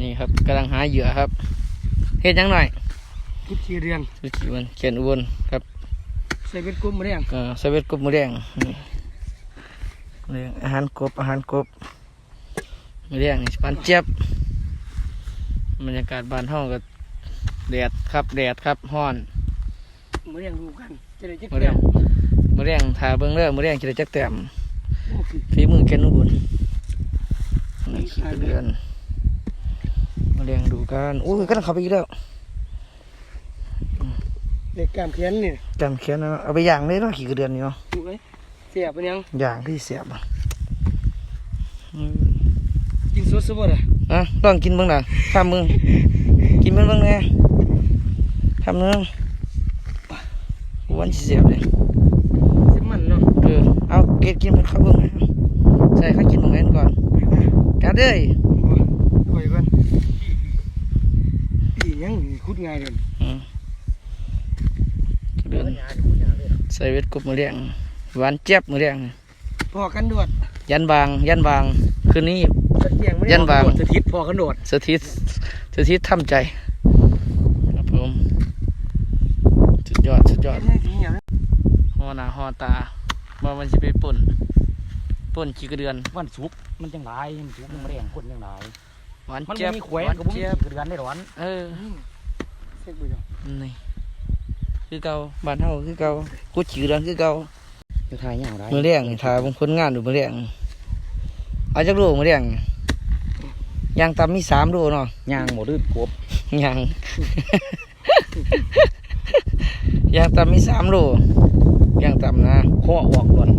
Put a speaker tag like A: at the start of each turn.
A: นี่ครับกำลังหาเหยื่อครับเฮ็ดหยังหน่อย
B: กุดชีเรียน
A: สุจิวันเขียนอุบลครับ
B: ใส่เป็นกุ้มมาเรียง
A: เอ่อสเวตกบหมูแดงนี่เรื่องอาหารกบอาหารกบหมูแดงนี่ปันเจี๊ยบบรรยากาศบ้านเฮาก็แดดครับแดดครับฮ้อน
B: มาเรียงดูกันจะได้จิก
A: หมูแด
B: เดีย
A: ง
B: ว
A: หมูแดงทาเบิ่งเด้อหมูแดงคิดได้จักแต้ม
B: โอ้คือ
A: ฝีมือแกนอุบลนี่ขี้กระเดือน หมูแดงดูกันโอ้ยกำลังเข้าไปอีกแล้ว
B: เด็กกล้ามแขนเนี่ย
A: จำเขียนเอาเอาไปย่างเลยเนาะขี้กระเดือนนี่เนาะ
B: ดูไว้เสียบเป็นยัง
A: ย่างที่เสียบอะอืม
B: กินสดสบ่ล่ะ
A: อะลองกินเบ้างหน่ะทำมึงกินเบ้างเบ้างแน่ทำเนื้อวันสิเสียบเลย
B: สิมันเนาะ
A: เออเอาเกดกินมันเข้าเบ้างไหมใส่ข้ากินของแม่นก่อนกันเด้ย
B: โอ้ยกันอีห ยังคุดง่ายเด่น
A: อืมเดือนใส่เวทกบมือเรียงหวานเจี๊ยบมือเรียง
B: พอกันโดด
A: ยันบาง ยันบางคืนนี้
B: ตะเกียงไม่ได้
A: ยันบาง
B: โดดสถิตพอกันโดด
A: สถิตสถิตทำใจครับผมสุดยอดสุดยอด
B: เฮ็ดให้ดีอย่างนั้น
A: หอหน้าหอตาว่ามันจะไปป่นป่นขี้กระเดือน
C: วันศุกร์มันจังหลายมันศุกร์มันแรงคนจังหลาย
A: หวาน
C: มัน
A: เจี๊ย
C: บ่
A: บ
C: มีแขว
A: ห
C: น
A: วาน
C: ก็บ่มี
A: เจี๊ยบ
C: ขี้กระเดือนได้หรอน
A: เออ
B: เช็คบ่จ้ะ
A: นี่คือเก่าบ้านเฮาคือเก่ากูขี้กระเดือนคือเก่า
C: จะทายยาวได้
A: มือเรียงนี่ทาบางคนงานดูมือเรียงเอาจักโลมือเรียงยางตำมีสามโลเนาะ
C: ย่างหมดดื้อกบ
A: ยาง ยางตำมีสามโลยางตำนะ
C: ข้อออกก่อน